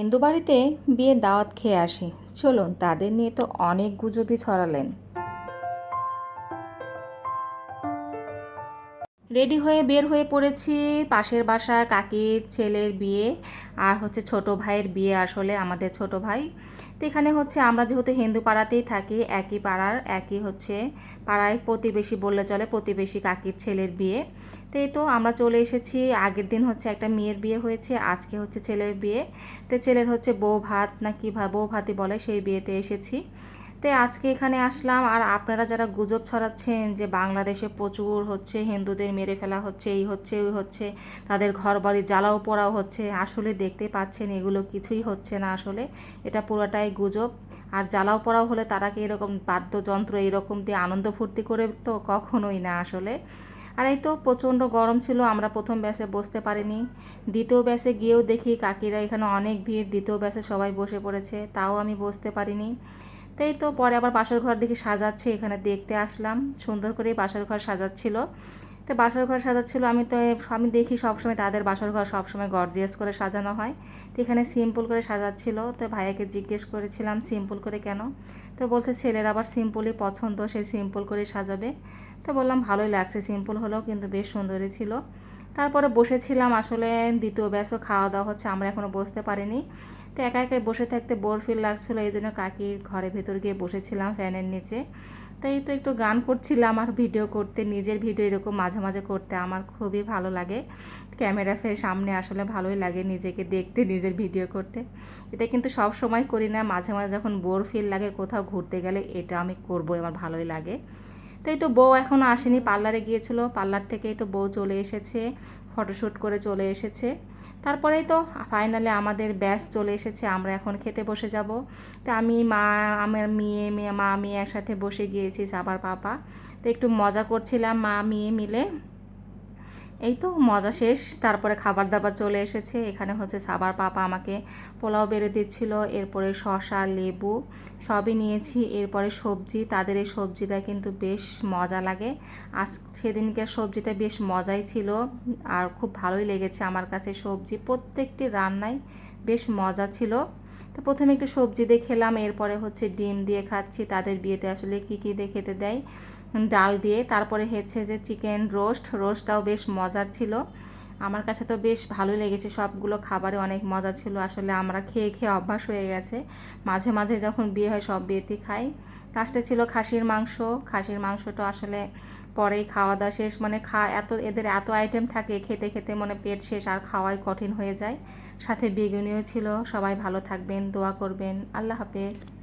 হিন্দু বাড়িতে বিয়ের দাওয়াত খেয়ে আসি। চলুন তাদের নিয়ে তো অনেক গুজবই ছড়ালেন। রেডি হয়ে বের হয়ে পড়েছি পাশের বাসা কাকির ছেলের বিয়ে আর হচ্ছে ছোট ভাইয়ের বিয়ে আসলে আমাদের ছোট ভাই। তো এখানে হচ্ছে আমরা যেহেতু হিন্দু পাড়াতেই থাকি, একই পাড়ার, একই হচ্ছে পাড়ায় প্রতিবেশী বললে চলে প্রতিবেশী কাকির ছেলের বিয়ে। তো এই তো আমরা চলে এসেছি, আগের দিন হচ্ছে একটা মেয়ের বিয়ে হয়েছে, আজকে হচ্ছে ছেলের বিয়ে। তো ছেলের হচ্ছে বউ ভাত না কী বউ ভাতি বলে সেই বিয়েতে এসেছি। তো আজকে এখানে আসলাম। আর আপনারা যারা গুজব ছড়াচ্ছেন যে বাংলাদেশে প্রচুর হচ্ছে, হিন্দুদের মেরে ফেলা হচ্ছে, এই হচ্ছে, ওই হচ্ছে, তাদের ঘর বাড়ি জ্বালাও পোড়াও হচ্ছে, আসলে দেখতে পাচ্ছেন এগুলো কিছুই হচ্ছে না আসলে। এটা পুরোটাই গুজব। আর জ্বালাও পোড়াও হলে তারা কি এরকম বাদ্যযন্ত্র এরকম দিয়ে আনন্দ ফুর্তি করে তো কখনোই না আসলে। আর এই তো প্রচণ্ড গরম ছিল, আমরা প্রথম ব্যাসে বসতে পারিনি। দ্বিতীয় ব্যাসে গিয়েও দেখি কাকিরা এখানে অনেক ভিড়, দ্বিতীয় ব্যাসে সবাই বসে পড়েছে, তাও আমি বসতে পারিনি। তাই তো, পরে আবার বাসর ঘর দেখে সাজাচ্ছে, এখানে দেখতে আসলাম। সুন্দর করে বাসর ঘর সাজাচ্ছিল। তো বাসর ঘর সাজাচ্ছিল, আমি তো আমি দেখি সবসময় তাদের বাসর ঘর সবসময় গর্জিয়াস করে সাজানো হয়। তো এখানে সিম্পল করে সাজাচ্ছিল। তো ভাইয়াকে জিজ্ঞেস করেছিলাম, সিম্পল করে কেন? তো বলছে, ছেলের আবার সিম্পলই পছন্দ, সে সিম্পল করে সাজাবে। তো বললাম, ভালোই লাগছে, সিম্পল হলেও কিন্তু বেশ সুন্দরই ছিল। তারপরে বসেছিলাম, আসলে দ্বিতীয় ব্যাসও খাওয়া দাওয়া হচ্ছে, আমরা এখনও বসতে পারিনি। তো একা একাই বসে থাকতে বোর ফিল লাগছিল, এই জন্য কাকির ঘরের ভেতর গিয়ে বসেছিলাম ফ্যানের নিচে। তাই তো একটু গান করছিলাম আর ভিডিও করতে, নিজের ভিডিও এরকম মাঝে মাঝে করতে, আমার খুবই ভালো লাগে। ক্যামেরা ফের সামনে আসলে ভালোই লাগে নিজেকে দেখতে, নিজের ভিডিও করতে। এটা কিন্তু সব সময় করি না, মাঝে মাঝে যখন বোর ফিল লাগে কোথাও ঘুরতে গেলে এটা আমি করব আমার ভালোই লাগে। তাই তো বউ এখনও আসেনি, পার্লারে গিয়েছিল, পার্লার থেকেই তো বউ চলে এসেছে ফটোশ্যুট করে চলে এসেছে। তারপরেই তো ফাইনালে আমাদের ব্যাচ চলে এসেছে, আমরা এখন খেতে বসে যাব। তো আমি, মা, আমার মেয়ে মেয়ে মা মেয়ে একসাথে বসে গিয়েছি সাবার পাপা। তো একটু মজা করছিলাম, মা, মেয়ে মিলে। এই তো, মজা শেষ। তারপরে খাবার দাবার চলে এসেছে। এখানে হচ্ছে সাবার পাপা আমাকে পোলাও বেড়ে দিচ্ছিল, এরপরে শসা, লেবু সবই নিয়েছি। এরপরে সবজি, তাদের এই সবজিটা কিন্তু বেশ মজা লাগে। আজ সেদিনকার সবজিটা বেশ মজাই ছিল। আর খুব ভালোই লেগেছে আমার কাছে সবজি। প্রত্যেকটি রান্নাই বেশ মজা ছিল। তো প্রথমে একটু সবজি দিয়ে খেলাম, এরপরে হচ্ছে ডিম দিয়ে খাচ্ছি। তাদের বিয়েতে আসলে কী কী দিয়ে খেতে দেয়? ডাল দিয়ে, তারপরে হচ্ছে যে চিকেন রোস্ট রোস্টটাও বেশ মজার ছিল। আমার কাছে তো বেশ ভালোই লেগেছে, সবগুলো খাবারে অনেক মজা ছিল। আসলে আমরা খেয়ে খেয়ে অভ্যাস হয়ে গেছে। মাঝে মাঝে যখন বিয়ে হয়, সব বিয়েতে খাই। লাস্টে ছিল খাসির মাংস। খাসির মাংসটা আসলে পরেই খাওয়া দাওয়া শেষ। মানে খা, এত, এদের এত আইটেম থাকে, খেতে খেতে মানে পেট শেষ, আর খাওয়াই কঠিন হয়ে যায়। সাথে বেগুনিও ছিল। সবাই ভালো থাকবেন, দোয়া করবেন। আল্লাহ হাফেজ।